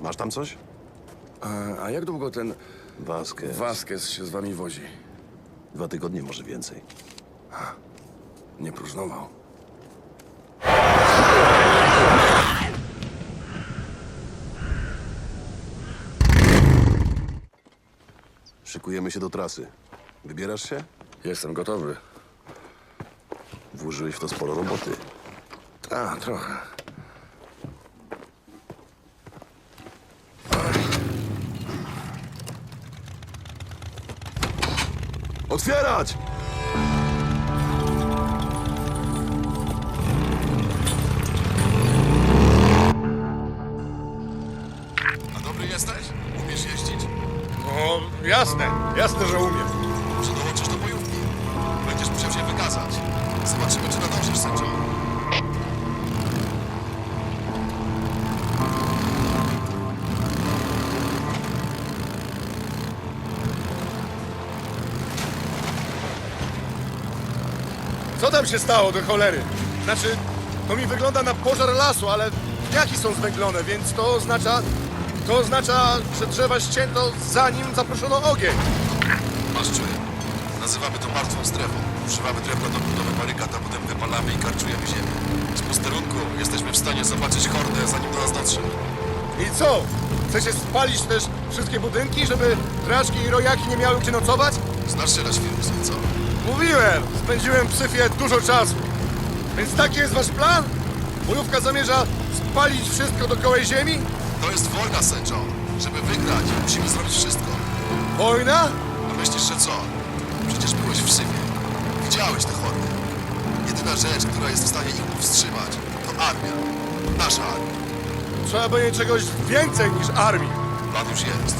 Masz tam coś? A, a jak długo ten Vasquez. Vasquez się z wami wozi? Dwa tygodnie, może więcej. Nie próżnował. Szykujemy się do trasy. Wybierasz się? Jestem gotowy. Włożyłeś w to sporo roboty. A, trochę. Otwierać! A dobry jesteś? Umiesz jeździć? No, jasne. Jasne, że umiem. Co tam się stało do cholery? Znaczy, to mi wygląda na pożar lasu, ale jaki są zwęglone, więc to oznacza... To oznacza, że drzewa ścięto zanim zaproszono ogień. Masz czuję. Nazywamy to martwą strefą. Używamy drewna do budowy barykad, a potem wypalamy i karczujemy ziemię. Z posterunku jesteśmy w stanie zobaczyć hordę, zanim do nas dotrze. I co? Chcecie spalić też wszystkie budynki, żeby draczki i rojaki nie miały gdzie nocować? Znasz się na świrusy, co? Mówiłem, spędziłem w syfie dużo czasu. Więc taki jest wasz plan? Bojówka zamierza spalić wszystko dookoła ziemi? To jest wojna, sędzio. Żeby wygrać, musimy zrobić wszystko. Wojna? A myślisz, że co? Przecież byłeś w Syfie. Widziałeś te hordy. Jedyna rzecz, która jest w stanie ich powstrzymać, to armia. Nasza armia. Trzeba będzie czegoś więcej niż armii. Plan już jest.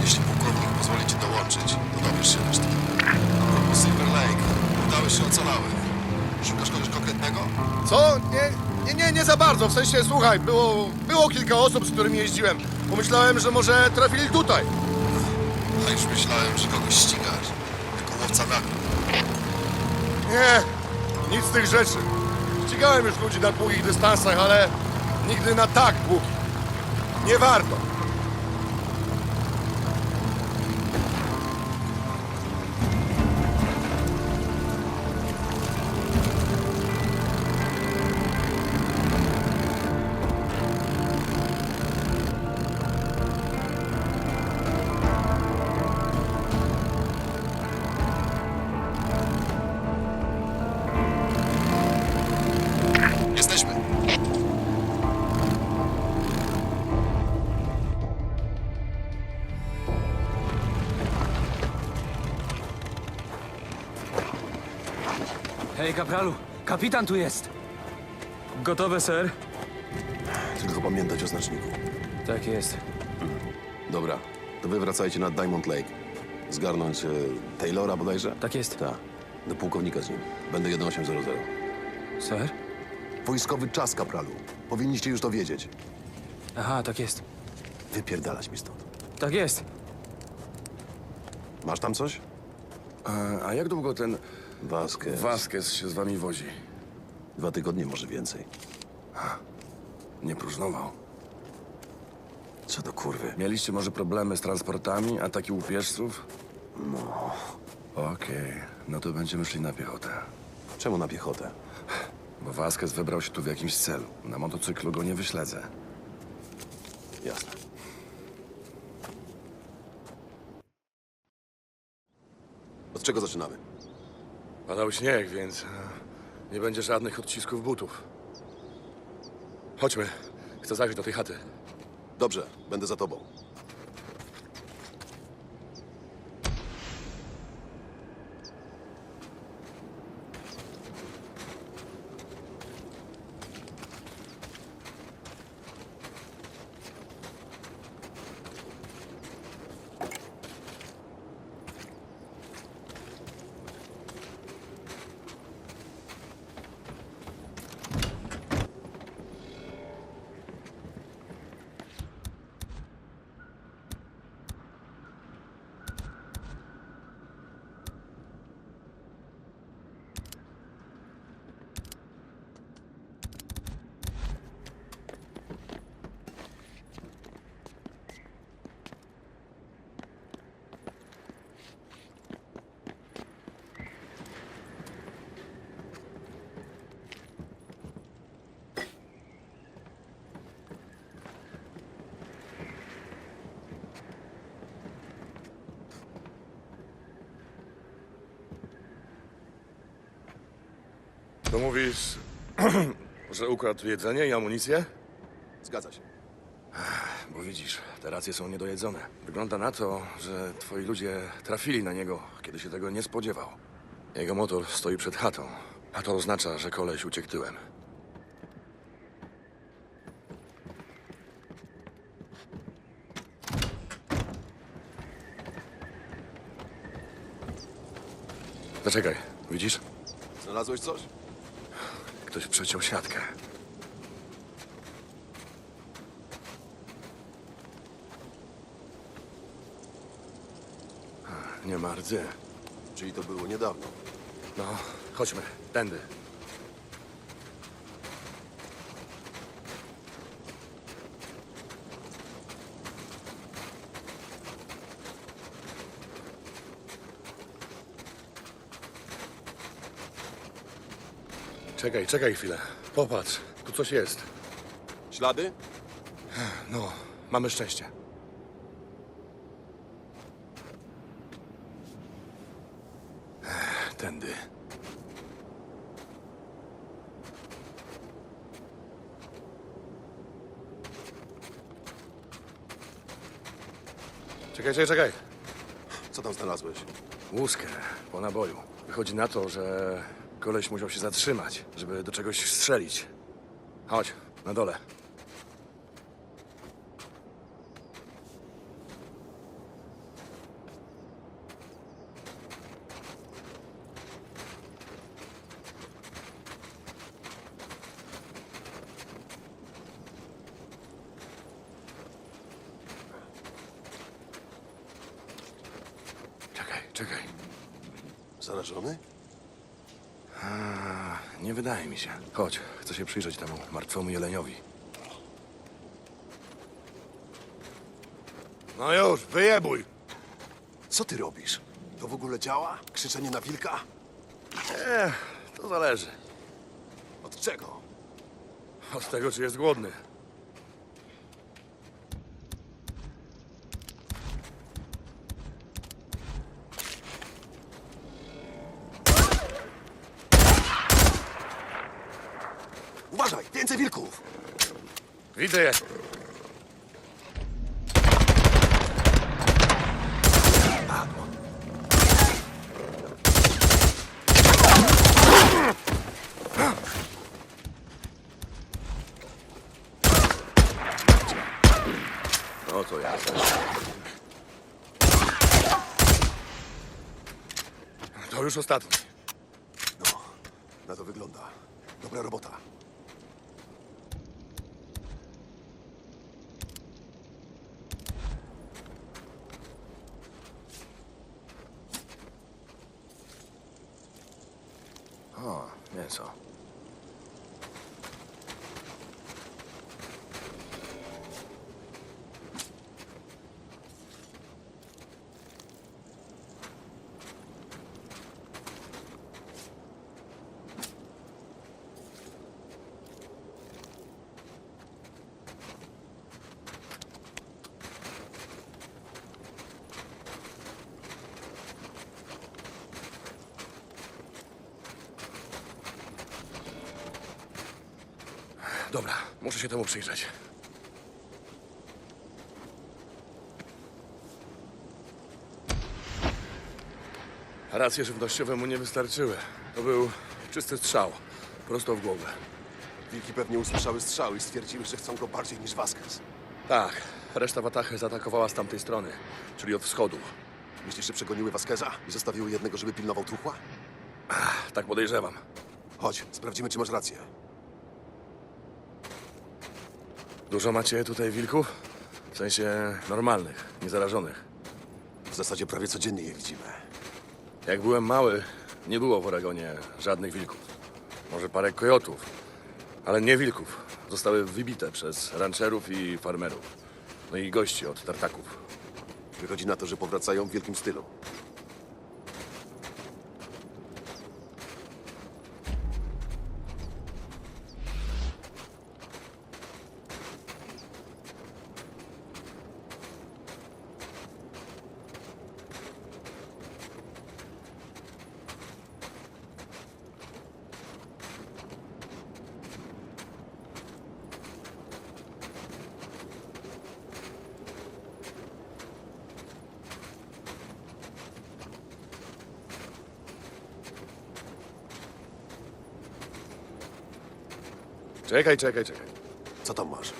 Jeśli pułkownik pozwoli ci dołączyć, to dowiesz się reszty. Propos Silver Lake, udałeś się ocalałych. Szukasz kogoś konkretnego? Co? Nie, nie, nie, nie za bardzo. W sensie, słuchaj, było, było kilka osób, z którymi jeździłem. Pomyślałem, że może trafili tutaj. A już myślałem, że kogoś ścigasz. Jako łowca nagród. Nie, nic z tych rzeczy. Ścigałem już ludzi na długich dystansach, ale nigdy na tak długich. Nie warto. Hej, kapralu, kapitan tu jest. Gotowe, ser? Tylko pamiętać o znaczniku. Tak jest. Dobra, to wy wracajcie na Diamond Lake. Zgarnąć e, Taylora bodajże? Tak jest. Tak. Do pułkownika z nim. Będę 1800. Ser? Wojskowy czas, kapralu. Powinniście już to wiedzieć. Aha, tak jest. Wypierdalać mi stąd. Tak jest. Masz tam coś? A, a jak długo ten Vasquez. Vasquez się z wami wozi? Dwa tygodnie, może więcej. Nie próżnował. Co do kurwy. Mieliście może problemy z transportami, ataki łupieżców? No. Okej, no to będziemy szli na piechotę. Czemu na piechotę? Bo Vasquez wybrał się tu w jakimś celu. Na motocyklu go nie wyśledzę. Jasne. Od czego zaczynamy? Padał śnieg, więc e, nie będzie żadnych odcisków butów. Chodźmy. Chcę zajrzeć do tej chaty. Dobrze, będę za tobą. To mówisz, że ukradł jedzenie i amunicję? Zgadza się. Bo widzisz, te racje są niedojedzone. Wygląda na to, że twoi ludzie trafili na niego, kiedy się tego nie spodziewał. Jego motor stoi przed chatą, a to oznacza, że koleś uciekł tyłem. Zaczekaj, widzisz? Znalazłeś coś? Ktoś przeciął siatkę. Nie ma rdzy. Czyli to było niedawno. No, chodźmy, tędy. Czekaj, czekaj chwilę. Popatrz, tu coś jest. Ślady? No, mamy szczęście. Tędy. Czekaj, czekaj, czekaj. Co tam znalazłeś? Łuskę po naboju. Wychodzi na to, że koleś musiał się zatrzymać, żeby do czegoś strzelić. Chodź, na dole. Czekaj, czekaj. Zarażony? Nie wydaje mi się. Chodź, chcę się przyjrzeć temu martwemu jeleniowi. No już, wyjebuj! Co ty robisz? To w ogóle działa? Krzyczenie na wilka? Eh, to zależy. Od czego? Od tego, czy jest głodny. Uważaj, więcej wilków! Je. No to jasne. To już ostatni. No, na to wygląda. Dobra robota. O, mięso. Dobra, muszę się temu przyjrzeć. Racje żywnościowe mu nie wystarczyły. To był czysty strzał, prosto w głowę. Wilki pewnie usłyszały strzały i stwierdziły, że chcą go bardziej niż Vasquez. Tak, reszta Watachy zaatakowała z tamtej strony, czyli od wschodu. Myślisz, że przegoniły Vasqueza i zostawiły jednego, żeby pilnował truchła? Tak podejrzewam. Chodź, sprawdzimy, czy masz rację. Dużo macie tutaj wilków? W sensie normalnych, niezarażonych. W zasadzie prawie codziennie je widzimy. Jak byłem mały, nie było w Oregonie żadnych wilków. Może parę kojotów, ale nie wilków. Zostały wybite przez rancherów i farmerów. No i gości od tartaków. Wychodzi na to, że powracają w wielkim stylu. Czekaj, czekaj, czekaj. Co tam masz?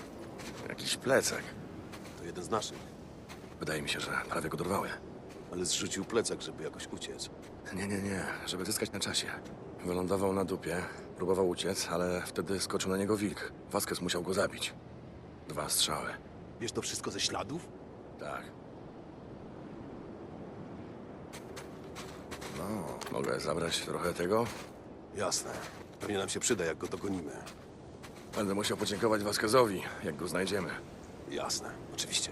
Jakiś plecak. To jeden z naszych, Wydaje mi się, że prawie go dorwałem. ale zrzucił plecak, żeby jakoś uciec. Nie, nie, nie, żeby zyskać na czasie. Wylądował na dupie, próbował uciec, ale wtedy skoczył na niego wilk. Vasquez musiał go zabić. Dwa strzały. Wiesz to wszystko ze śladów? Tak. No, mogę zabrać trochę tego? Jasne. Pewnie nam się przyda, jak go dogonimy. Będę musiał podziękować Vasquezowi, jak go znajdziemy. Jasne, oczywiście.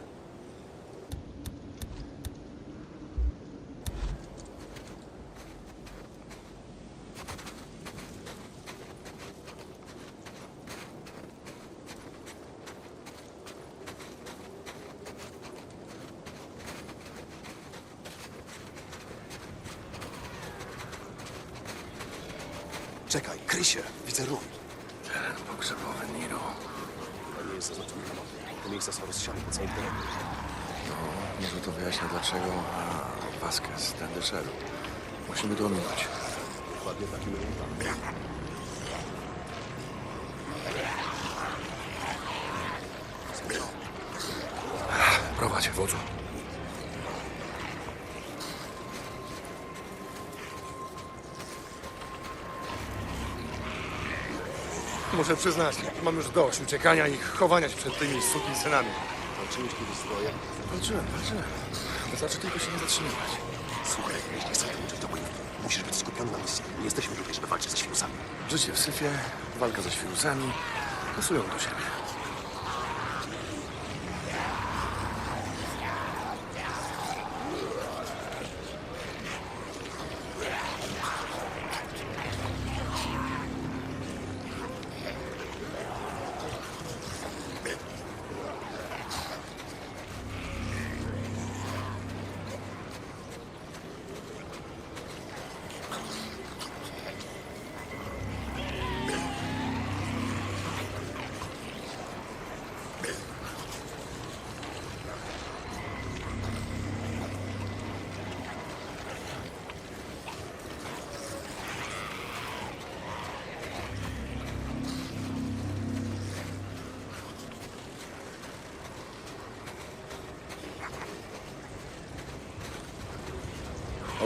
Czekaj, Krysie, widzę ruch. Teren pogrzebowy Niro. To nie jest zaznaczone na mapie. Te miejsca są rozsiane po całym terenie. No, może to wyjaśnia dlaczego a, Vasquez tędy szedł. Musimy to ominąć. Dokładnie takim. Prowadź, wodzu. Muszę przyznać, mam już dość uciekania i chowania się przed tymi synami. Walczyłeś kiedyś zbrojem? Walczyłem, walczyłem. Wystarczy tylko się nie zatrzymywać. Słuchaj, jeśli chcesz dołączyć do bojówki, musisz być skupiony na misji. Nie jesteśmy tutaj, żeby walczyć ze świrusami. Życie w syfie, walka ze świrusami, pasują do siebie.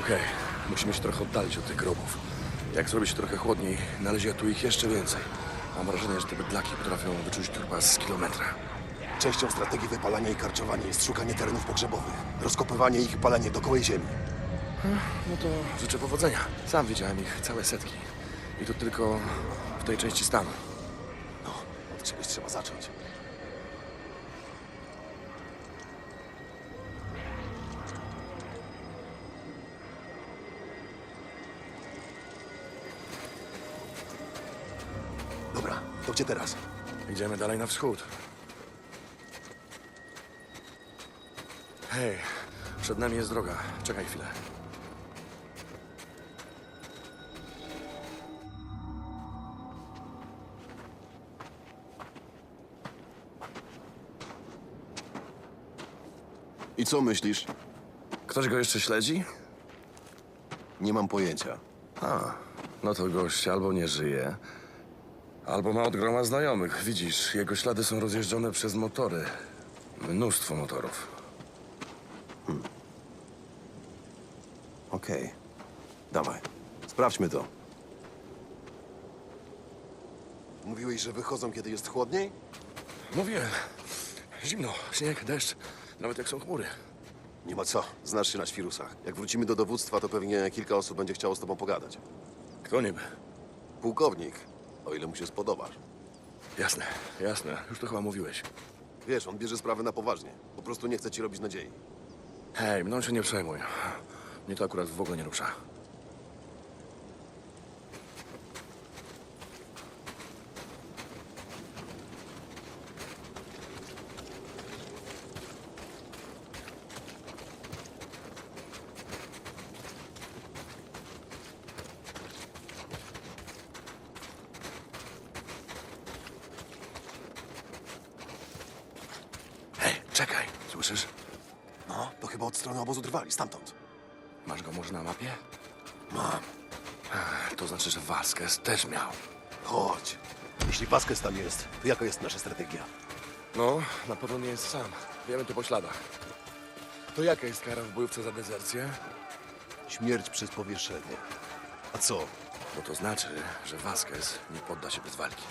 Okej, musimy się trochę oddalić od tych grobów. Jak zrobi się trochę chłodniej, nalezie tu ich jeszcze więcej. Mam wrażenie, że te bydlaki potrafią wyczuć trupa z kilometra. Częścią strategii wypalania i karczowania jest szukanie terenów pogrzebowych, rozkopywanie ich i palenie do gołej ziemi. No to życzę powodzenia. Sam widziałem ich całe setki. I to tylko w tej części stanu. No, od czegoś trzeba zacząć. Gdzie teraz? Idziemy dalej na wschód. Hej, przed nami jest droga. Czekaj chwilę. I co myślisz? Ktoś go jeszcze śledzi? Nie mam pojęcia. A, no to gość albo nie żyje, albo ma od groma znajomych. Widzisz, jego ślady są rozjeżdżone przez motory. Mnóstwo motorów. Okej. Dawaj. Sprawdźmy to. Mówiłeś, że wychodzą, kiedy jest chłodniej? Mówiłem. Zimno, śnieg, deszcz, nawet jak są chmury. Nie ma co. Znasz się na świrusach. Jak wrócimy do dowództwa, to pewnie kilka osób będzie chciało z tobą pogadać. Kto niby? Pułkownik, o ile mu się spodobasz. Jasne, jasne. Już to chyba mówiłeś. Wiesz, on bierze sprawy na poważnie. Po prostu nie chce ci robić nadziei. Hej, mną się nie przejmuj. Mnie to akurat w ogóle nie rusza. Hej, czekaj, słyszysz? No, to chyba od strony obozu drwali, stamtąd. Masz go może na mapie? Mam. To znaczy, że Vasquez też miał. Chodź. Jeśli Vasquez tam jest, to jaka jest nasza strategia? No, na pewno nie jest sam. Wiemy to po śladach. To jaka jest kara w bojówce za dezercję? Śmierć przez powieszenie. A co? No to znaczy, że Vasquez nie podda się bez walki.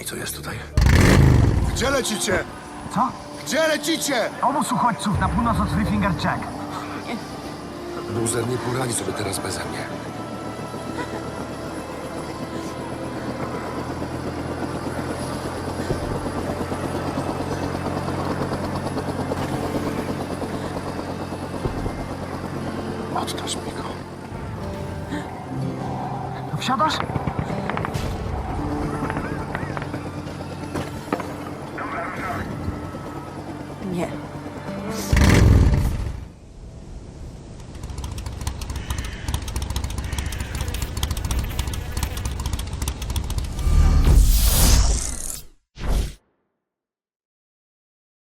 I co jest tutaj? Gdzie lecicie? Co? Gdzie lecicie? Obóz uchodźców na północ od Three Finger Jack. Buzer nie poradzi sobie teraz beze mnie. Oddasz mi go.